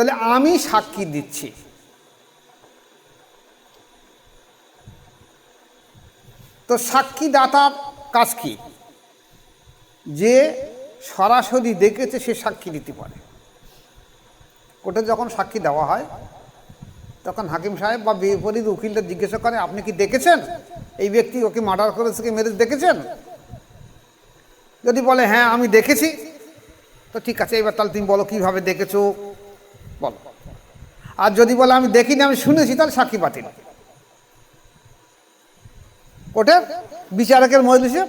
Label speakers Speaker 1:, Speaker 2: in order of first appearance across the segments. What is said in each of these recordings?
Speaker 1: তাহলে আমি সাক্ষী দিচ্ছি। তো সাক্ষীদাতার কাজ কি? যে সরাসরি দেখেছে সে সাক্ষী দিতে পারে। কোর্টে যখন সাক্ষী দেওয়া হয়, তখন হাকিম সাহেব বা বিপরীত উকিলটা জিজ্ঞাসা করে, আপনি কি দেখেছেন? এই ব্যক্তি ওকে মার্ডার করেছে কি মেরেজ দেখেছেন? যদি বলে হ্যাঁ আমি দেখেছি। তো ঠিক আছে, এবার তাহলে তুমি বলো, কীভাবে দেখেছ? বলো। আর যদি বলে আমি দেখিনি, আমি শুনেছি, তাহলে সাক্ষী বাতিল ওটা বিচারকের মজলিসে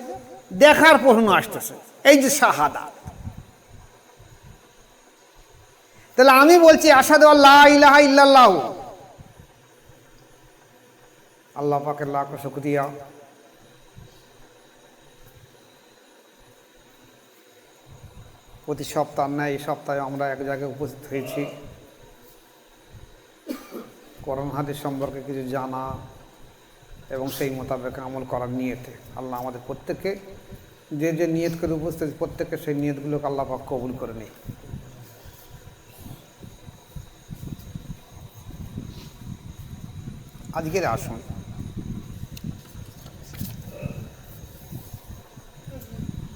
Speaker 1: দেখার প্রশ্ন আসতেছে। এই যে শাহাদা তাহলে আমি বলছি আসাদু আল্লাহ ইলাহা আল্লাহ পাকের লাখ শুক্রিয়া। প্রতি সপ্তাহ নেয় এই সপ্তাহে আমরা এক জায়গায় উপস্থিত হয়েছি। করোন হাদিস সম্পর্কে কিছু জানা এবং সেই মোতাবেক আমল করার নিয়েতে আল্লাহ আমাদের প্রত্যেককে যে যে নিয়ত করে উপস্থিত, প্রত্যেককে সেই নিয়তগুলোকে আল্লাহ পাক কবুল করে নেই। আজকের আসুন।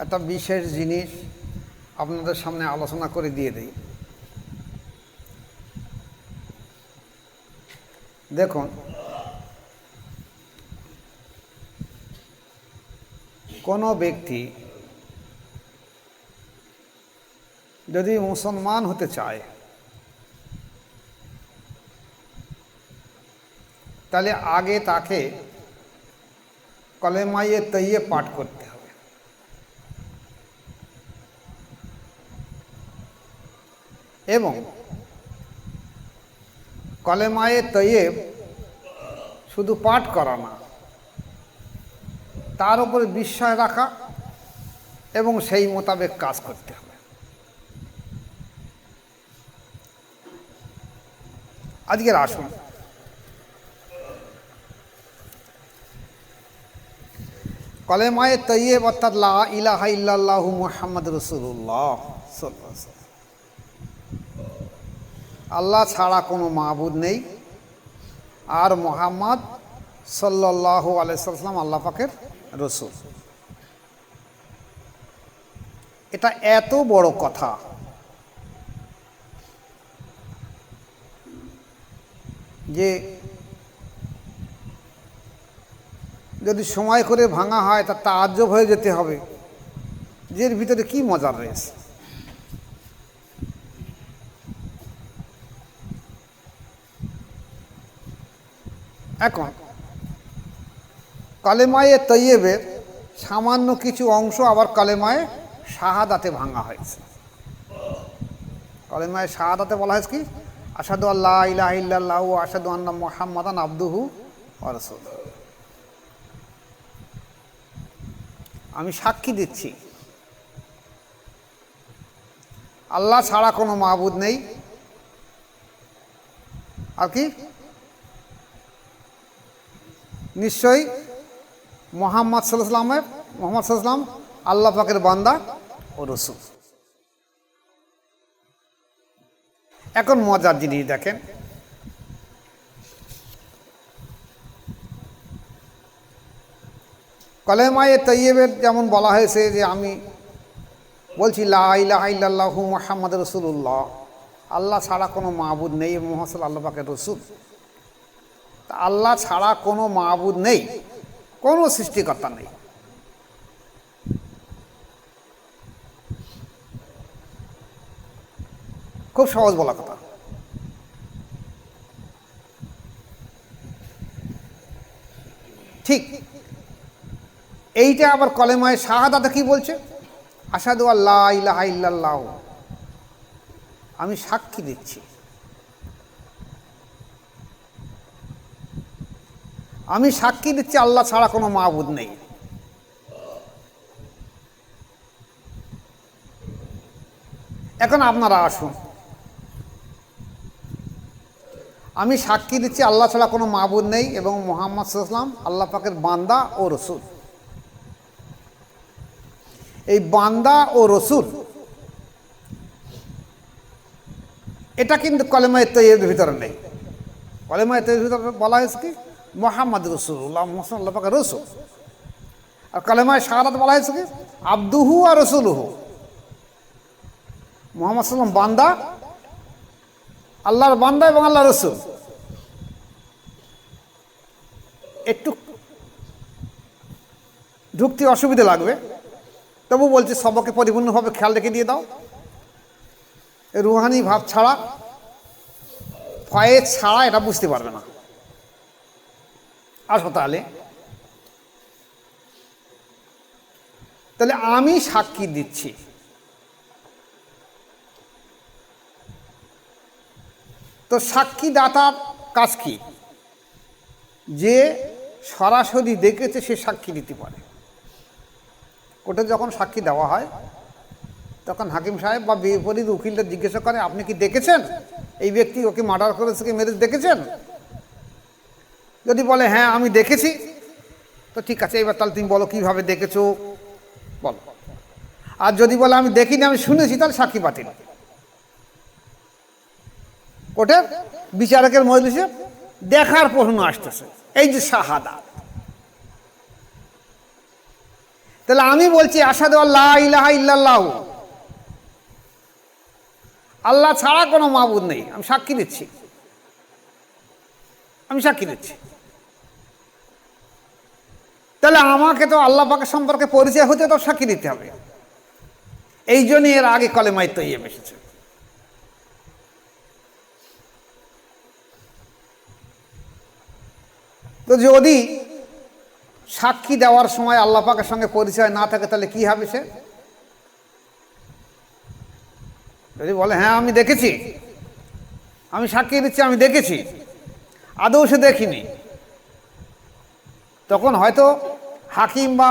Speaker 1: একটা বিশেষ জিনিস আপনাদের সামনে আলোচনা করে দিয়ে দেই। দেখুন কোনো ব্যক্তি যদি মুসলমান হতে চায় তাহলে আগে তাকে কলেমাইয়ে তৈয়ে পাঠ করতে হবে এবং কলেমায়ে তৈয়েব শুধু পাঠ করা না, তার উপরে বিস্ময় রাখা এবং সেই মোতাবেক কাজ করতে হবে। আজকের আসুন। কলেমায়ে তৈয়েব অর্থাৎ লা ইলাহা ইল্লাল্লাহু মুহাম্মদ রসুল্লাহ আল্লাহ ছাড়া কোনো মাহবুদ নেই। আর মোহাম্মদ সাল্লাহ আলাইসাল্লাম আল্লাহ পাকের রসুল। এটা এত বড় কথা। যে যদি সময় করে ভাঙা হয় তা তাজ্জব হয়ে যেতে হবে। যে ভিতরে কি মজার রয়েছে? এখন, কালেমায়ে তৈয়েবের সামান্য কিছু অংশ আবার কালেমায়ে শাহাদাতে ভাঙা হয়েছে। কালেমায়ে শাহাদাতে বলা হয়েছে কি? আসাদু আল্লাহ ইলাহ ইল্লাল্লাহ আসাদু আন্না মোহাম্মদান আব্দুহু রসুল আমি সাক্ষী দিচ্ছি, আল্লাহ ছাড়া কোনো মাহবুদ নেই। আর কি? নিশ্চয়ই মোহাম্মদ সাল্লামের মোহাম্মদ সাল্লাম আল্লাহ পাকের বান্দা ও রসুল। এখন মজার জিনিস দেখেন। কলেমায়ে তৈয়েবের যেমন বলা হয়েছে যে আমি বলছি লাহু মোহাম্মদ রসুল্লাহ আল্লাহ ছাড়া কোনো মাহবুদ নেই মোহাম্মদ আল্লাহ পাকের রসুল। আল্লাহ ছাড়া কোনো মাহবুদ নেই, কোনো সৃষ্টিকর্তা নেই। খুব সহজ বলা কথা। ঠিক, এইটা আবার কলেমায় শাহাদাতে কি বলছে? আসাদু আল্লাহ ইলাহা আমি সাক্ষী দিচ্ছি। আমি সাক্ষী দিচ্ছি, আল্লাহ ছাড়া কোনো মাহবুদ নেই। এখন আপনারা আসুন। আমি সাক্ষী দিচ্ছি, আল্লাহ ছাড়া কোনো মাহবুদ নেই এবং মোহাম্মদ সাল্লাম আল্লাহ পাকের বান্দা ও রসুল। এই বান্দা ও রসুল, এটা কিন্তু কলেমায় তৈরির ভিতরে নেই। কলেমায় তৈরির ভিতরে বলা হয়েছে কি? মোহাম্মদ রসুল্লাহ, মোহাম্মদ পাকে রসুল। আর কালেমায় শাহাদাত বলা হয়েছে কি? আব্দুহু আর রসুলহু। মোহাম্মদ সাল্লাম বান্দা, আল্লাহর বান্দা এবং আল্লাহ রসুল। একটু ঢুকতে অসুবিধা লাগবে, তবু বলছি সবকে পরিপূর্ণভাবে খেয়াল রেখে দিয়ে দাও। রুহানি ভাব ছাড়া ফয়ে ছাড়া এটা বুঝতে পারবে না। তাহলে তাহলে আমি সাক্ষী দিচ্ছি। তো সাক্ষীদাতার কাজ কি? যে সরাসরি দেখেছে সে সাক্ষী দিতে পারে। কোর্টে যখন সাক্ষী দেওয়া হয়, তখন হাকিম সাহেব বা বিপরীত উকিলটা জিজ্ঞাসা করে, আপনি কি দেখেছেন? এই ব্যক্তি ওকে মার্ডার করেছে কি মেরে দেখেছেন? যদি বলে হ্যাঁ আমি দেখেছি। তো ঠিক আছে, এবার তাহলে তুমি বলো, কীভাবে দেখেছ? বলো। আর যদি বলে, আমি দেখিনি, আমি শুনেছি, তাহলে সাক্ষী বাতিল কোর্টের বিচারকের মজলিসে দেখার প্রশ্ন আসতেছে। এই যে শাহাদা। তাহলে আমি বলছি আসাদু আল্লাহ ইলাহা ইল্লাল্লাহ। আল্লাহ ছাড়া কোনো মাবুদ নেই। আমি সাক্ষী দিচ্ছি। আমি সাক্ষী দিচ্ছি। তাহলে আমাকে তো আল্লাহ পাকের সম্পর্কে পরিচয় হতে তো সাক্ষী দিতে হবে। এই জন্যই এর আগে কলেমায় তৈয়ে এসেছে। তো যদি সাক্ষী দেওয়ার সময় আল্লাহ পাকের সঙ্গে পরিচয় না থাকে, তাহলে কি হবে সে? যদি বলে হ্যাঁ আমি দেখেছি। আমি সাক্ষী দিচ্ছি, আমি দেখেছি। আদৌ সে দেখিনি। তখন হয়তো হাকিম বা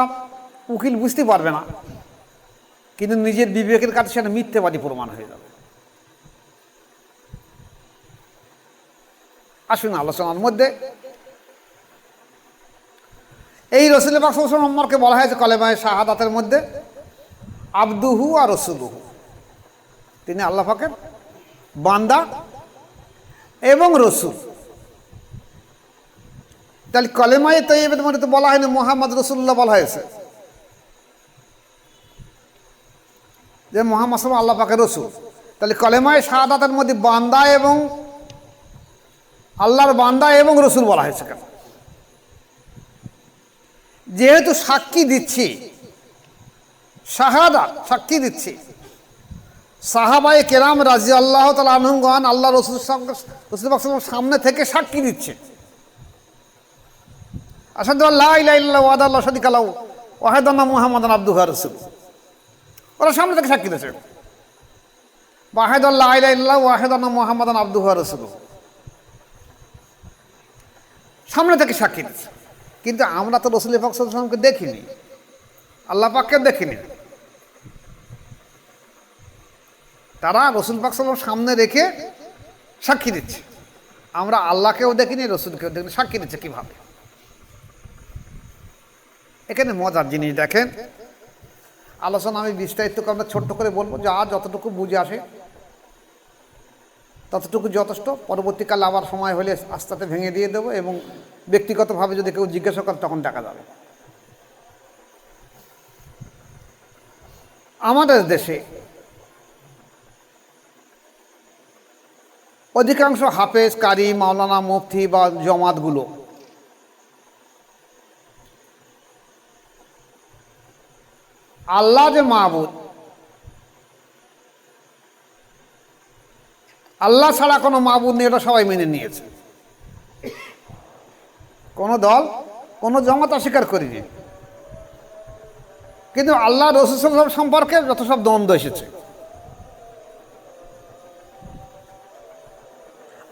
Speaker 1: উকিল বুঝতে পারবে না। কিন্তু নিজের বিবেকের কাছে সেটা মিথ্যেবাদী প্রমাণ হয়ে যাবে। আসুন আলোচনার মধ্যে। এই রসুল নম্বরকে বলা হয়েছে কলেমায় শাহাদাতের মধ্যে, আব্দুহু আর রসুলুহু। তিনি আল্লাহ বান্দা এবং রসুল। তাহলে কলেমায় তৈবের মধ্যে তো বলা হয়নি, মোহাম্মদ রসুল্লাহ বলা হয়েছে। যে মোহাম্মদ সাল্লাম আল্লাহ পাকের রসুল। তাহলে কলেমায় শাহাদাতের মধ্যে বান্দা এবং আল্লাহর বান্দা এবং রসুল বলা হয়েছে কেন? যেহেতু সাক্ষী দিচ্ছি, শাহাদা সাক্ষী দিচ্ছি সাহাবাই কেরাম রাজি আল্লাহ তালা আনহগণ আল্লাহ রসুল রসুল সামনে থেকে সাক্ষী দিচ্ছে। আসাদ আল্লাহ ওয়াদ আল্লাহ সদিক আল্লাহ ওয়াহেদান্না মোহাম্মদ আব্দুহ রসুল ওরা সামনে থেকে সাক্ষী দিচ্ছে ওয়াহেদ আল্লাহ আল্লাহ ওয়াহেদান্না মোহাম্মদ আব্দুহ রসুল সামনে থেকে সাক্ষী দিচ্ছে কিন্তু আমরা তো রসুল পাকসালামকে দেখিনি। আল্লাহ পাককে দেখিনি। তারা রসুল পাকসালাম সামনে রেখে সাক্ষী দিচ্ছে। আমরা আল্লাহকেও দেখিনি, রসুলকেও দেখিনি, সাক্ষী দিচ্ছে কীভাবে? এখানে মজার জিনিস দেখেন। আলোচনা আমি বিস্তারিত আমরা ছোট্ট করে বলব, যা যতটুকু বুঝে আসে, ততটুকু যথেষ্ট। পরবর্তীকালে আবার সময় হলে আস্তে আস্তে ভেঙে দিয়ে দেবো এবং ব্যক্তিগতভাবে যদি কেউ জিজ্ঞাসা করে তখন দেখা যাবে। আমাদের দেশে অধিকাংশ হাফেজ কারি মাওলানা মুফতি বা জমাতগুলো আল্লাহ যে মাহবুদ। আল্লাহ ছাড়া কোনো মাহবুদ নেই, এটা সবাই মেনে নিয়েছে। কোনো দল, কোনো জমাত অস্বীকার করিনি। কিন্তু আল্লাহ রসুল সম্পর্কে যত সব দ্বন্দ্ব এসেছে।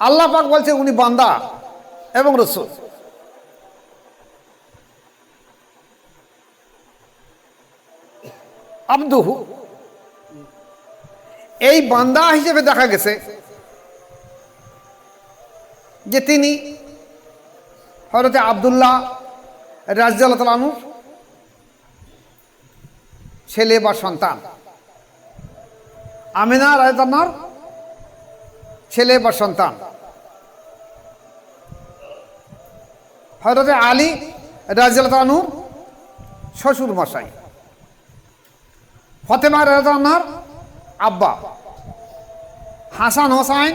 Speaker 1: আল্লাহ পাক বলছে, উনি বান্দা এবং রসুল। আব্দুহু এই বান্দা হিসেবে দেখা গেছে যে তিনি হরতে আবদুল্লাহ রাজিয়াল তালানুর ছেলে বা সন্তান। আমিনা রায়তান্নার ছেলে বা সন্তান। হজরত আলী রাজিয়ালতানু শ্বশুর মশাই ফতেমা রাজান্নার আব্বা। হাসান হোসাইন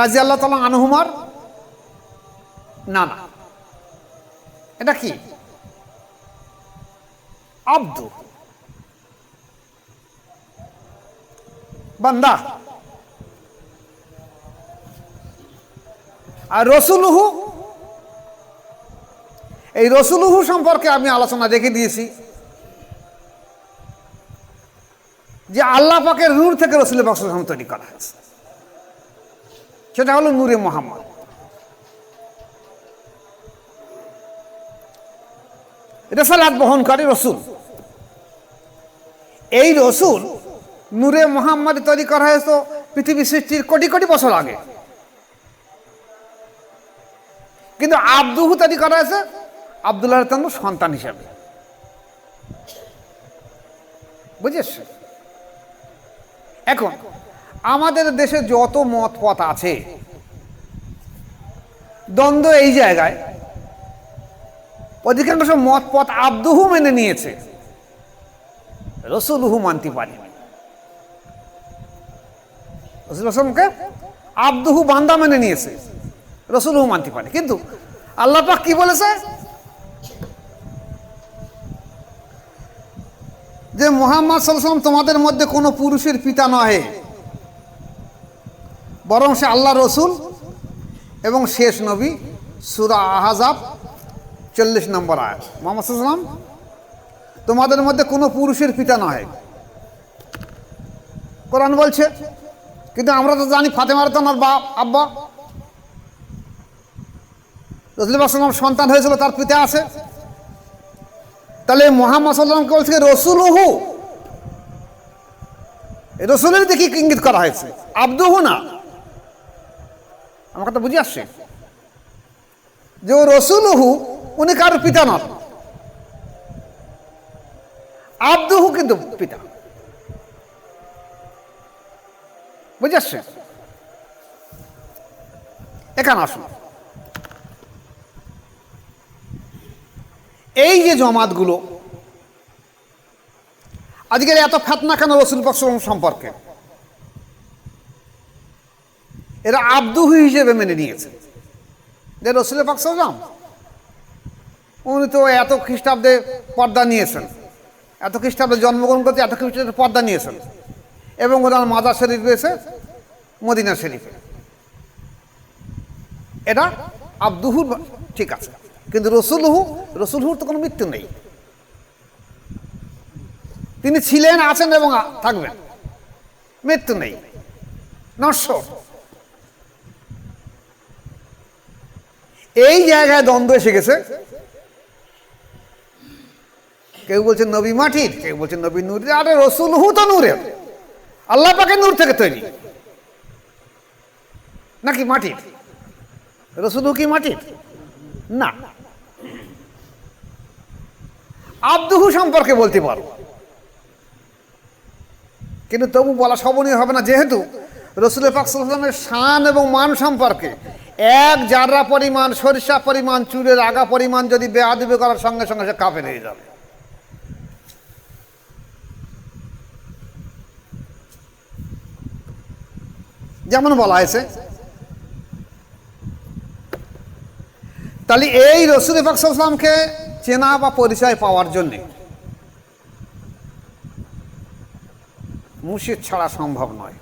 Speaker 1: রাজিয়াল্লাহ তালা আনহুমার নানা। এটা কি? আব্দু। বান্দা। আর রসুলুহু? এই রসুলুহু সম্পর্কে আমি আলোচনা দেখে দিয়েছি। যে আল্লাহ পাকের নূর থেকে রসুল বাক্সাম তৈরি করা হয়েছে সেটা হলো নূরে মোহাম্মদ। রেসালাত বহনকারী রসুল। এই রসুল নূরে মোহাম্মদ তৈরি করা হয়েছে পৃথিবী সৃষ্টির কোটি কোটি বছর আগে। কিন্তু আব্দুহু তৈরি করা হয়েছে আবদুল্লাহ সন্তান হিসাবে। বুঝেছ? এখন, আমাদের দেশে যত মত পথ আছে, দ্বন্দ্ব এই জায়গায়, অধিকাংশ মত পথ আব্দুহু মেনে নিয়েছে, রসুলহু মানতে পারি রসুল আসলামকে আব্দুহু বান্দা মেনে নিয়েছে, রসুলহু মানতে পারে কিন্তু আল্লাহ পাক কি বলেছে? যে মোহাম্মদ সাল্লাম তোমাদের মধ্যে কোনো পুরুষের পিতা নহে। বরং সে আল্লাহ রসুল এবং শেষ নবী সুরা আহাজাব চল্লিশ নম্বর আয় মোহাম্মদ সাল্লাম তোমাদের মধ্যে কোনো পুরুষের পিতা নহে। কোরআন বলছে, কিন্তু আমরা তো জানি ফাতেমার তো আমার বাপ, আব্বা। রসুল সন্তান হয়েছিল, তার পিতা আছে। তাহলে মোহাম্মদ সাল্লামকে বলছে, রসুলহু। রসুলের দিকে ইঙ্গিত করা হয়েছে? আব্দুহু না? আমার কথা বুঝে আসছে? যে ও রসুলহু, উনি কারোর পিতা নন। আব্দুহু কিন্তু পিতা। বুঝে আসছে? এখানে আসুন। এই যে জমাতগুলো, আজকের এত ফেতনা কেন রসুল পাকসম সম্পর্কে? এরা আব্দুহু হিসেবে মেনে নিয়েছে। যে রসুল পাকসাম উনি তো এত খ্রিস্টাব্দে পর্দা নিয়েছেন, এত খ্রিস্টাব্দে জন্মগ্রহণ করতে এত খ্রিস্টাব্দে পর্দা নিয়েছেন, এবং ওনার মাদার শরীফ রয়েছে মদিনা শরীফে। এটা আব্দুহুর ঠিক আছে। কিন্তু রসুলহু, রসুলহুর তো কোনো মৃত্যু নেই। তিনি ছিলেন, আছেন এবং থাকবেন। মৃত্যু নেই। নশ্বর। এই জায়গায় দ্বন্দ্ব এসে গেছে। কেউ বলছে নবী মাটির, কেউ বলছে নবী নূরের। আরে রসুলহু তো নূরের। আল্লাহ পাকে নূর থেকে তৈরি। নাকি মাটির? রসুল হু কি মাটির? না। আব্দুহু সম্পর্কে বলতে পারো। কিন্তু তবু বলা শোভনীয় হবে না, যেহেতু রসুল পাকসালামের শান এবং মান সম্পর্কে এক জাররা পরিমাণ, সরিষা পরিমাণ চুলের আগা পরিমাণ যদি বেআদিবি করার সঙ্গে সঙ্গে সে কাপে হয়ে যাবে। যেমন বলা হয়েছে, তাহলে এই রসুল পাকসালামকে চেনা বা পরিচয় পাওয়ার জন্যে। মুর্শিদ ছাড়া সম্ভব নয়।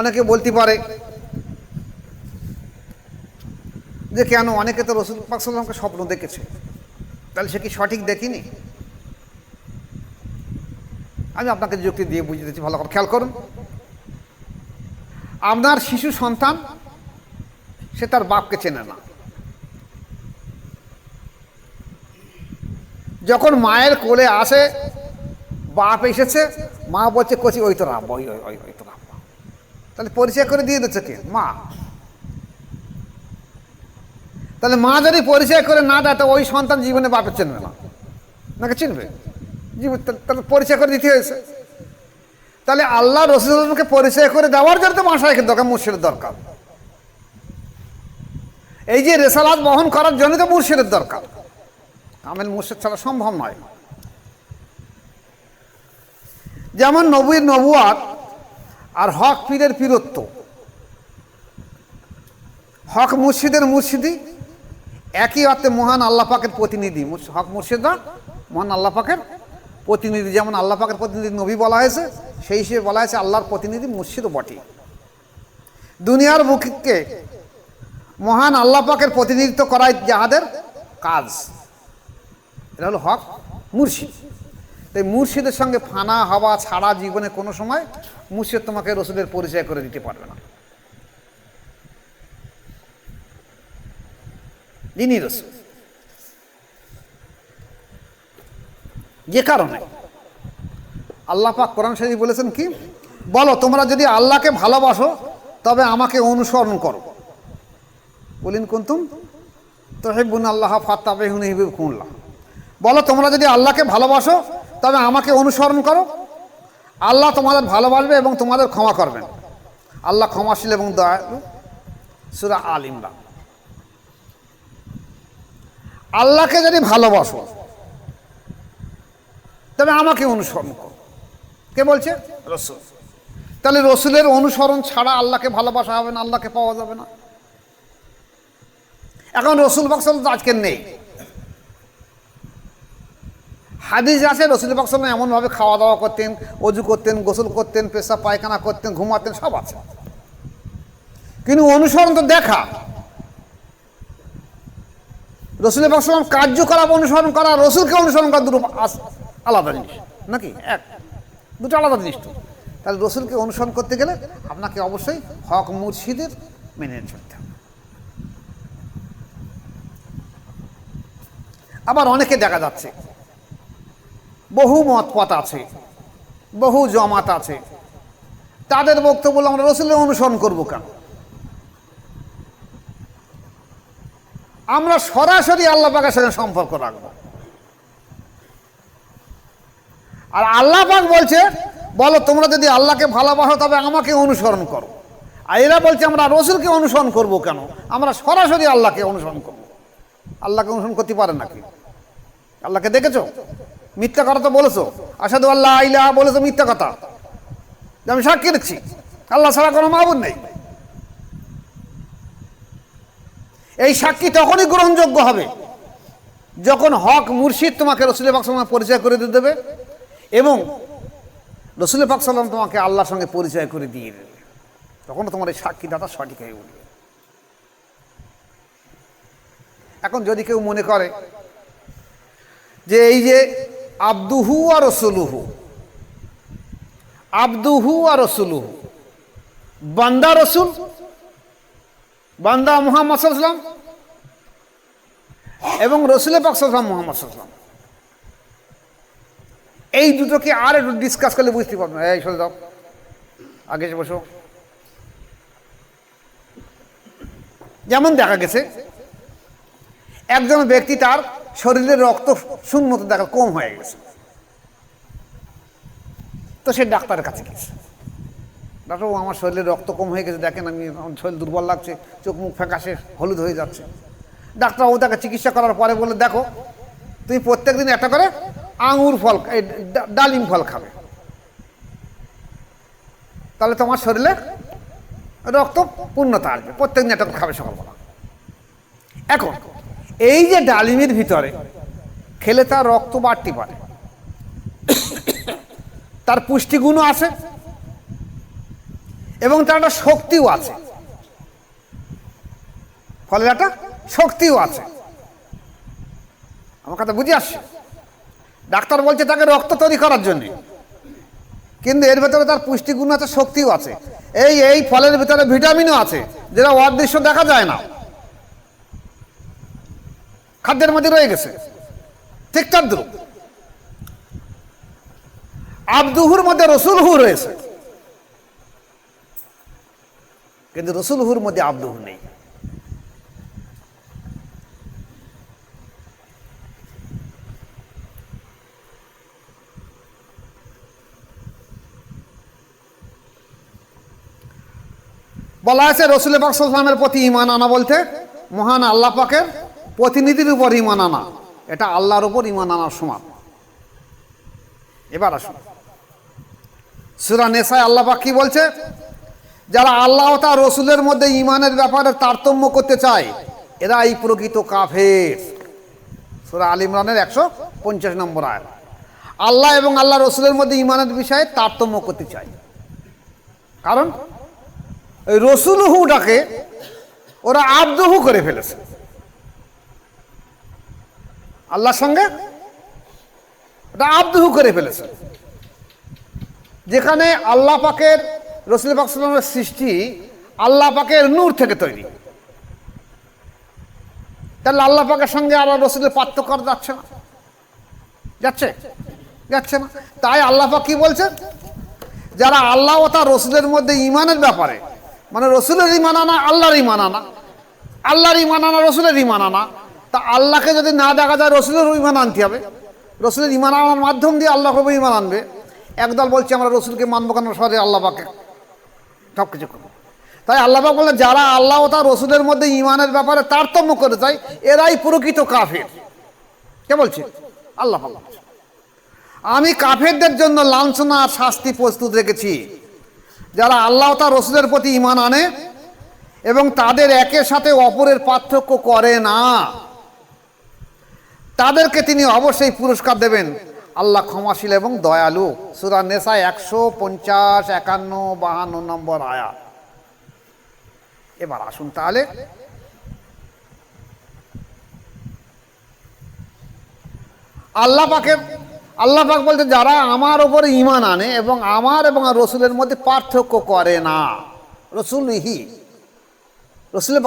Speaker 1: অনেকে বলতে পারে যে, কেন? অনেকে তো রসুল পাকসাল্লামকে স্বপ্ন দেখেছে। তাহলে সে কি সঠিক দেখিনি? আমি আপনাকে যুক্তি দিয়ে বুঝিয়ে দিচ্ছি, ভালো করে খেয়াল করুন। আপনার শিশু সন্তান, সে তার বাপকে চেনে না। যখন মায়ের কোলে আসে, বাপ এসেছে, মা বলছে, কচি, ওই তো রাব্বা ওই ওই ওই তো রাব্বা তাহলে পরিচয় করে দিয়ে দিচ্ছে কে? মা। তাহলে মা যদি পরিচয় করে না দেয়, তো ওই সন্তান জীবনে বাপের চিনবে না। নাকি চিনবে? জীবন তাহলে পরিচয় করে দিতে হয়েছে। তাহলে আল্লাহ রসুলকে পরিচয় করে দেওয়ার জন্য তো মাসাইকের দরকার, মুর্শিদের দরকার। এই যে রেসালাত বহন করার জন্য তো মুর্শিদের দরকার। কামেল মুর্শিদ ছাড়া সম্ভব নয়। যেমন নবীর নবুয়াত আর হক পীরের পীরত্ব। হক মুর্শিদের মুর্শিদি একই অর্থে মহান আল্লাহ পাকের প্রতিনিধি। হক মুর্শিদরা মহান আল্লাহ পাকের প্রতিনিধি। যেমন আল্লাহ পাকের প্রতিনিধি নবী বলা হয়েছে, সেই হিসেবে বলা হয়েছে আল্লাহর প্রতিনিধি মুর্শিদও বটে। দুনিয়ার বুকে মহান আল্লাহ পাকের প্রতিনিধিত্ব করাই যাহাদের কাজ। এটা হলো হক মুর্শিদ। তাই মুর্শিদের সঙ্গে ফানা, হওয়া, ছাড়া জীবনে কোনো সময় মুর্শিদ তোমাকে রসুলের পরিচয় করে দিতে পারবে না। যিনি রসুল। যে কারণে আল্লাহ পাক কোরআন শরীফ বলেছেন কি? বলো, তোমরা যদি আল্লাহকে ভালোবাসো, তবে আমাকে অনুসরণ করো। বলিন কুন্তুম তো হেবুন আল্লাহ ফাত্তাবেহুন হিবুল্লাহ বলো তোমরা যদি আল্লাহকে ভালোবাসো তবে আমাকে অনুসরণ করো। আল্লাহ তোমাদের ভালোবাসবে এবং তোমাদের ক্ষমা করবেন। আল্লাহ ক্ষমাশীল এবং দয়ালু। সুরা আল ইমরান। আল্লাহকে যদি ভালোবাসো তবে আমাকে অনুসরণ করো। কে বলছে? রসুল। তাহলে রসুলের অনুসরণ ছাড়া আল্লাহকে ভালোবাসা হবে না আল্লাহকে পাওয়া যাবে না। এখন রসুল বক্সল তো আজকে নেই। হাদিস আছে রসুল বক্সল এমনভাবে খাওয়া দাওয়া করতেন, অজু করতেন, গোসল করতেন পেশা পায়খানা করতেন, ঘুমাতেন, সব আছে। কিন্তু অনুসরণ তো দেখা। রসুল বক্সলাম কার্যকলাপ অনুসরণ করা, রসুলকে অনুসরণ করা দুটো আলাদা জিনিস, নাকি? এক। দুটো আলাদা জিনিস তো। তাহলে রসুলকে অনুসরণ করতে গেলে আপনাকে অবশ্যই হক মুর্শিদের মেনে চলতে আবার অনেকে দেখা যাচ্ছে বহু মত পথ আছে, বহু জমাত আছে। তাদের বক্তব্য আমরা রসুলের অনুসরণ করব কেন? আমরা সরাসরি আল্লাহ পাকের সঙ্গে সম্পর্ক রাখব। আর আল্লাহ পাক বলছে, বলো তোমরা যদি আল্লাহকে ভালোবাসো তবে আমাকে অনুসরণ করো। আর এরা বলছে, আমরা রসুলকে অনুসরণ করব কেন? আমরা সরাসরি আল্লাহকে অনুসরণ করব। আল্লাহকে অনুসরণ করতে পারে নাকি? আল্লাহকে দেখেছ? মিথ্যা কথা তো বলেছ। আসাদু আল্লাহ আইলা বলেছ মিথ্যা কথা। আমি সাক্ষী দিচ্ছি। আল্লাহ ছাড়া কোনো মাহবুদ নেই। এই সাক্ষী তখনই গ্রহণযোগ্য হবে, যখন হক মুর্শিদ তোমাকে রসুলের পাক সাল্লাম পরিচয় করে দিয়ে দেবে এবং রসুলের পাক সাল্লাম তোমাকে আল্লাহর সঙ্গে পরিচয় করে দিয়ে দেবে। তখন তোমার এই সাক্ষীদাতা সঠিক হয়ে উঠবে। এখন যদি কেউ মনে করে যে এই যে আব্দুহু আর রসুলুহু। আব্দুহু আর রসুলুহু। বান্দা রসুল? বান্দা মোহাম্মদ সাল্লাম এবং রসুল পাক সাল্লাম মোহাম্মদ সাল্লাম এই দুটোকে আর একটু ডিসকাস করলে বুঝতে পারবে না এই দাও আগে বসো। যেমন দেখা গেছে, একজন ব্যক্তি তার শরীরে রক্ত শূন্যতা দেখা কম হয়ে গেছে। তো সে ডাক্তারের কাছে গেছে। ডাক্তারবাবু আমার শরীরে রক্ত কম হয়ে গেছে, দেখেন আমি শরীর দুর্বল লাগছে, চোখ মুখ ফ্যাকাশে, হলুদ হয়ে যাচ্ছে। ডাক্তারবাবু তাকে চিকিৎসা করার পরে বলে দেখো, তুমি প্রত্যেক দিন একটা করে আঙুর ফল, এই ডালিম ফল খাবে। তাহলে তোমার শরীরে রক্ত পূর্ণতা আসবে, প্রত্যেক দিন একটা খাবে সকালবেলা। এখন এই যে ডালিমের ভিতরে খেলে তার রক্ত বাড়তে পারে তার পুষ্টিগুণও আছে এবং তার একটা শক্তিও আছে। ফলে একটা শক্তিও আছে। আমার কথা বুঝে আসছে? ডাক্তার বলছে তাকে রক্ত তৈরি করার জন্য। কিন্তু এর ভেতরে তার পুষ্টিগুণ আছে, শক্তিও আছে। এই এই ফলের ভিতরে ভিটামিনও আছে, যেটা অদৃশ্য দেখা যায় না। খাদ্যের মধ্যে রয়ে গেছে। ঠিক তাদ্রুপ। আবদুহুর মধ্যে রসুলহু রয়েছে। কিন্তু রসুলহুর মধ্যে আবদুহু নেই। বলা আছে রসুল পাক সাল্লামের প্রতি ইমান আনা বলতে মহান আল্লাহ পাকের প্রতিনিধির উপর ইমান আনা। এটা আল্লাহর উপর ইমান আনার সমান। এবার আসুন। সুরা নেশায় আল্লাহ পাক বলছে? যারা আল্লাহ তার রসুলের মধ্যে ইমানের ব্যাপারে তারতম্য করতে চায় এরা এই প্রকৃত কাফের। সুরা আল ইমরানের একশো পঞ্চাশ নম্বর আয় আল্লাহ এবং আল্লাহ রসুলের মধ্যে ইমানের বিষয়ে তারতম্য করতে চায়। কারণ, ওই রসুলহুটাকে ওরা আব্দহু করে ফেলেছে। আল্লাহর সঙ্গে? ওটা আব্দহু করে ফেলেছে। যেখানে আল্লাহ পাকের, রসুল পাক সাল্লামের সৃষ্টি আল্লাহ পাকের নূর থেকে তৈরি। তাহলে আল্লাহ পাকের সঙ্গে আর রসুলের পার্থক্য যাচ্ছে না। যাচ্ছে? যাচ্ছে না। তাই আল্লাহ পাক কি বলছেন যারা আল্লাহ ও তার রসুলের মধ্যে ইমানের ব্যাপারে মানে রসুলের ইমান আনা, আল্লাহর ইমান আনা, আল্লাহর ইমান আনা, রসুলের ইমান আনা তা আল্লাহকে যদি না দেখা যায়, রসুলের ইমান আনতে হবে। রসুলের ইমান আনার মাধ্যম দিয়ে আল্লাহ কবে ইমান আনবে। একদল বলছে, আমরা রসুলকে মানবো কেন? সরে আল্লাহ পাকে। সব কিছু করব। তাই আল্লাহ পাক বললেন, যারা আল্লাহ ও তার রসুলের মধ্যে ইমানের ব্যাপারে তারতম্য করে চায় এরাই প্রকৃত কাফের। কে বলছে? আল্লাহ আমি কাফেরদের জন্য লাঞ্ছনা আর শাস্তি প্রস্তুত রেখেছি। যারা আল্লাহ তার রসুলের প্রতি ইমান আনে এবং তাদের একের সাথে অপরের পার্থক্য করে না। তাদেরকে তিনি অবশ্যই পুরস্কার দেবেন। আল্লাহ ক্ষমাশীল এবং দয়ালু। সুরা নেশা একশো পঞ্চাশ, একান্ন, বাহান্ন নম্বর আয়া। এবার আসুন তাহলে। আল্লাহ পাকে আল্লাহ পাক বলতে যারা আমার ওপরে ইমান আনে এবং আমার এবং রসুলের মধ্যে পার্থক্য করে না। রসুল হি। রসুলের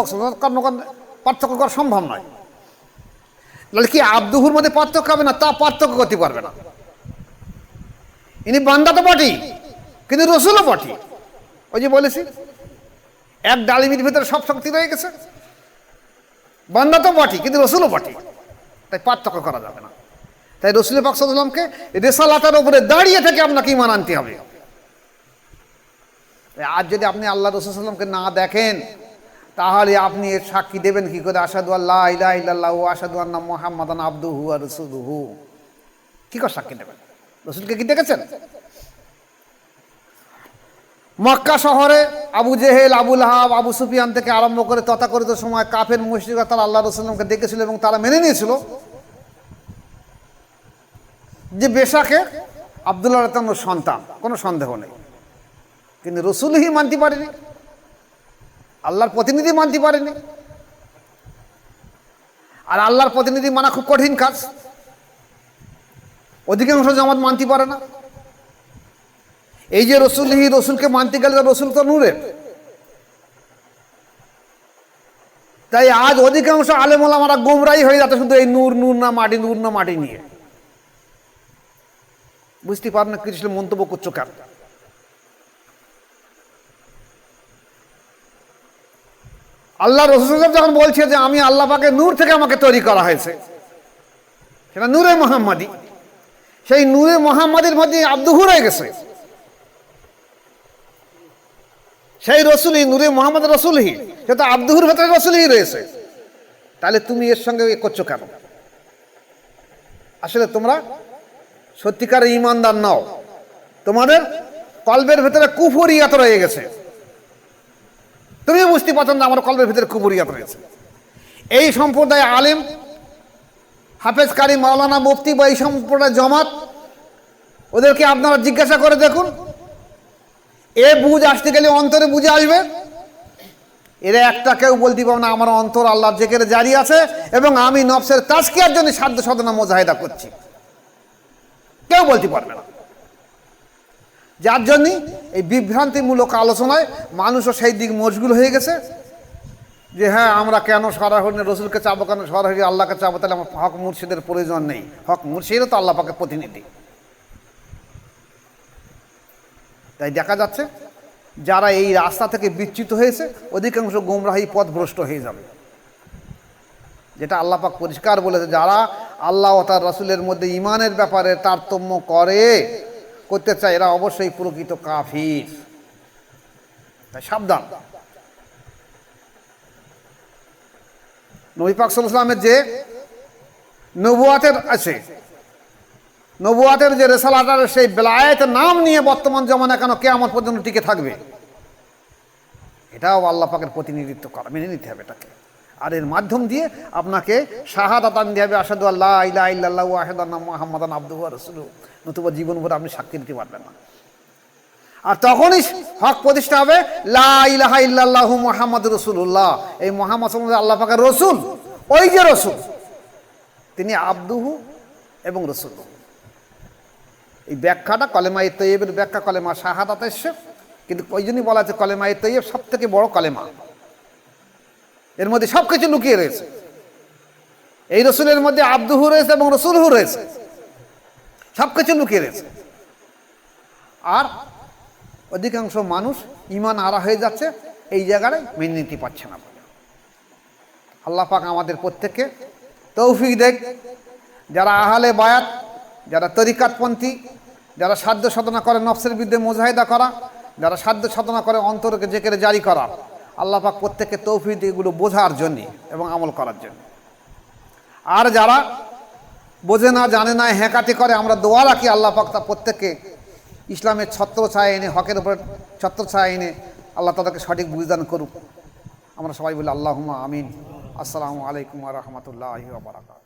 Speaker 1: পার্থক্য করা সম্ভব নয়। কি আব্দুহুর মধ্যে পার্থক্য হবে না? তা পার্থক্য করতে পারবে না। ইনি বান্দা তো বটি কিন্তু রসুলও বটি ওই যে বলেছি, এক ডালিমির ভিতরে সব শক্তি রয়ে গেছে। বান্দা তো বটি কিন্তু রসুলও বটি তাই পার্থক্য করা যাবে না। তাই রসুল পাকসাল্লামকে রেসালাতার উপরে দাঁড়িয়ে থেকে আপনাকে ইমান আনতে হবে। আজ যদি আপনি আল্লাহ রসুল সাল্লামকে না দেখেন তাহলে আপনি এর সাক্ষী দেবেন কি করে? আসাদু আল্লাহ ইলাহ ইল্লাল্লাহ ও আসাদু আন্না মোহাম্মদান আব্দুহু আর রসুলহু। কি করে সাক্ষী দেবেন রসুলকে কি দেখেছেন? মক্কা শহরে Abu Jahl Abu Lahab Abu Sufyan থেকে আরম্ভ করে তথাকথিত সময় কাফের মুশরিকরা তারা আল্লাহ রসুল্লামকে দেখেছিল এবং তারা মেনে নিয়েছিল যে বেশাকে আবদুল্লাহ রতানোর সন্তান, কোনো সন্দেহ নেই। কিন্তু রসুলই মানতে পারেনি। আল্লাহর প্রতিনিধি মানতে পারেনি। আর আল্লাহর প্রতিনিধি মানা খুব কঠিন কাজ। অধিকাংশ জামাত মানতে পারে না। এই যে রসুলহি রসুলকে মানতে গেলে রসুল তো নূরের। তাই আজ অধিকাংশ আলেমোলামারা গোমরাই হয়ে যাচ্ছে শুধু এই নূর নূর না মাটি, নূর না মাটি নিয়ে। বুঝতে পার না কিছু মন্তব্য করছ কেন? আল্লাহ রসুল যখন বলছে যে আমি আল্লাহ পাকে নূর থেকে আমাকে তৈরি করা হয়েছে, সেটা নূরে মোহাম্মদী। সেই নূরে মোহাম্মদের মধ্যে আব্দুহু রয়ে গেছে। সেই রসুলই নূরে মোহাম্মদ রসুলহি সে তো আব্দুহুর ভেতরে রসুলহি রয়েছে। তাহলে তুমি এর সঙ্গে এ করছ কেন? আসলে তোমরা সত্যিকার ইমানদার নাও। তোমাদের কল্পের ভেতরে কুফরিয়াত রয়ে গেছে। তুমি বুঝতে পারছ না, আমার কল্পের ভেতরে কুফরিয়াত রয়েছে। এই সম্প্রদায় আলেম, হাফেজ কারি মাওলানা মুফতি বা এই সম্প্রদায় জমাত, ওদেরকে আপনারা জিজ্ঞাসা করে দেখুন। এ বুঝ আসতে গেলে অন্তরে বুঝে আসবে। এরা একটা কেউ বলতে পারবে না, আমার অন্তর আল্লাহর জেকের জারি আছে এবং আমি নফসের তাস্কিয়ার জন্য সাধ্য সাধনা মোজাহেদা করছি। কেউ বলতে পারবে না। যার জন্য এই বিভ্রান্তিমূলক আলোচনায় মানুষও সেই দিক মশগুল হয়ে গেছে যে হ্যাঁ আমরা কেন সরাসরি রসুলকে চাবো, কেন সরাসরি আল্লাহকে চাবো, তাহলে আমার হক মুর্শিদের প্রয়োজন নেই। হক মুর্শিদও তো আল্লাহ পাকে প্রতিনিধি। তাই দেখা যাচ্ছে যারা এই রাস্তা থেকে বিচ্যুত হয়েছে, অধিকাংশ গুমরাহী পথ ভ্রষ্ট হয়ে যাবে। যেটা আল্লাহ পাক পরিষ্কার বলেছে, যারা আল্লাহ ও তার রসুলের মধ্যে ইমানের ব্যাপারে তারতম্য করে করতে চায়, এরা অবশ্যই প্রকৃত কাফির। সাবধান। নবী পাক সাল্লামের যে নবুয়াতের আছে, নবুয়াতের যে রেসাল আটারের সেই বেলায়েতের নাম নিয়ে বর্তমান জমানা কেন কে আমার পর্যন্ত টিকে থাকবে? এটাও আল্লাহ পাকের প্রতিনিধিত্ব করা, মেনে নিতে হবে এটাকে। আর এর মাধ্যম দিয়ে আপনাকে শাহাদাত আনতে হবে আসাদু আল্লাহ ইলা ইল্লাহ আসাদ মোহাম্মদান রসুল নতুবা জীবন ভরে আপনি সাক্ষী দিতে পারবেন না। আর তখনই হক প্রতিষ্ঠা হবে, লা ইলাহা ইল্লাল্লাহ মোহাম্মদ রসুল্লাহ এই মোহাম্মদ আল্লাহ পাকের রসুল, ওই যে রসুল, তিনি আব্দুহু এবং রসুল এই ব্যাখ্যাটা কলেমা তৈয়বের ব্যাখ্যা, কলেমা এসছে। কিন্তু ওই জন্যই বলা আছে কলেমা তৈয়ব সব থেকে বড় কলেমা। এর মধ্যে সব কিছু লুকিয়ে রয়েছে। এই রসুলের মধ্যে আব্দুহু রয়েছে এবং রসুলহু রয়েছে। সব কিছু লুকিয়ে রয়েছে আর অধিকাংশ মানুষ ইমান আরা হয়ে যাচ্ছে, এই জায়গায় মেনে নিতে পারছে না। আল্লাহ পাক আমাদের প্রত্যেককে তৌফিক দেখ। যারা আহালে বায়াত, যারা তরিকাতপন্থী, যারা সাধ্য সাধনা করে নফসের বিরুদ্ধে মুজাহিদা করা, যারা সাধ্য সাধনা করে অন্তরকে জেকেরে জারি করা, আল্লাহ পাক প্রত্যেককে তৌফিক এগুলো বোঝার জন্যে এবং আমল করার জন্য। আর যারা বোঝে না, জানে না হ্যাঁকাটি করে। আমরা দোয়া রাখি আল্লাহ পাক তা প্রত্যেককে। ইসলামের ছত্র ছায়া এনে, হকের উপরে ছত্র ছায়া এনে আল্লাহ তাদেরকে সঠিক বুঝদান করুক। আমরা সবাই বলি আল্লাহ আমিন। আসসালামু আলাইকুম রহমতুল্লাহ বারাকাত